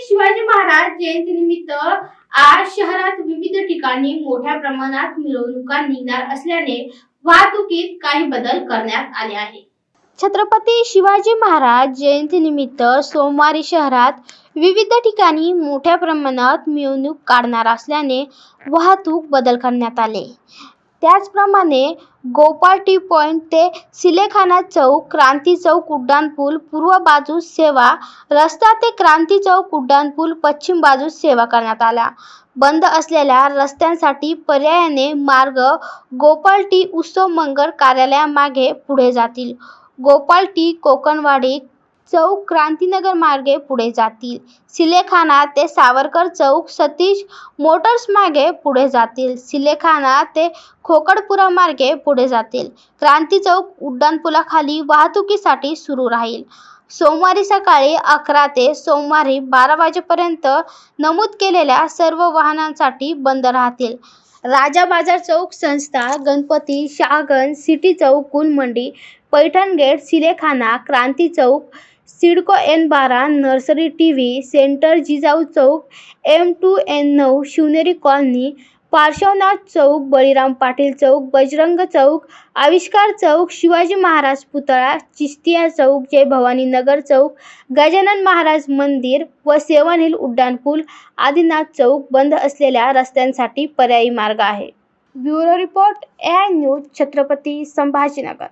शिवाजी महाराज जयंतीनिमित्त आज शहरात विविध ठिकाणी मोठ्या प्रमाणात मिरवणुका निघणार असल्याने वाहतुकीत काही बदल करण्यात आले आहे छत्रपती शिवाजी महाराज जयंतीनिमित्त सोमवारी शहरात विविध ठिकाणी मोठ्या प्रमाणात मिरवणूक काढणार असल्याने वाहतूक बदल करण्यात आले. त्याचप्रमाणे गोपाळ टी पॉईंट ते सिलेखाना चौक क्रांती चौक उड्डाणपूल पूर्व बाजूस सेवा रस्ता ते क्रांती चौक उड्डाणपूल पश्चिम बाजूस सेवा करण्यात आला बंद असलेल्या रस्त्यांसाठी पर्यायाने मार्ग गोपाळ टी उत्सव मंगल कार्यालयामागे पुढे जातील. गोपाळ टी कोकणवाडी चौक क्रांतीनगर मार्गे पुढे जातील. सिलेखाना ते सावरकर चौक सतीश मोटर्स मागे पुढे जातील. सिलेखाना ते खोकडपुरा मार्गे पुढे जातील. क्रांती चौक उड्डाणपुलाखाली वाहतुकीसाठी सुरू राहील. सोमवारी सकाळी अकरा ते सोमवारी बारा वाजेपर्यंत नमूद केलेल्या सर्व वाहनांसाठी बंद राहतील. राजा बाजार चौक संस्था Ganapati Shahganj city Chowk Gulmandi Paithan gate Silekhana Kranti Chowk CIDCO N बारा nursery T V centre Jijau Chowk M two N नऊ शिवनेरी कॉलनी पार्श्वनाथ चौक बळीराम पाटील चौक बजरंग चौक आविष्कार चौक शिवाजी महाराज पुतळा चिस्तिया चौक जय भवानी नगर चौक गजानन महाराज मंदिर व सेवन हिल उड्डाणपूल आदिनाथ चौक बंद असलेल्या रस्त्यांसाठी पर्यायी मार्ग आहे. Bureau report A I news Chhatrapati Sambhajinagar.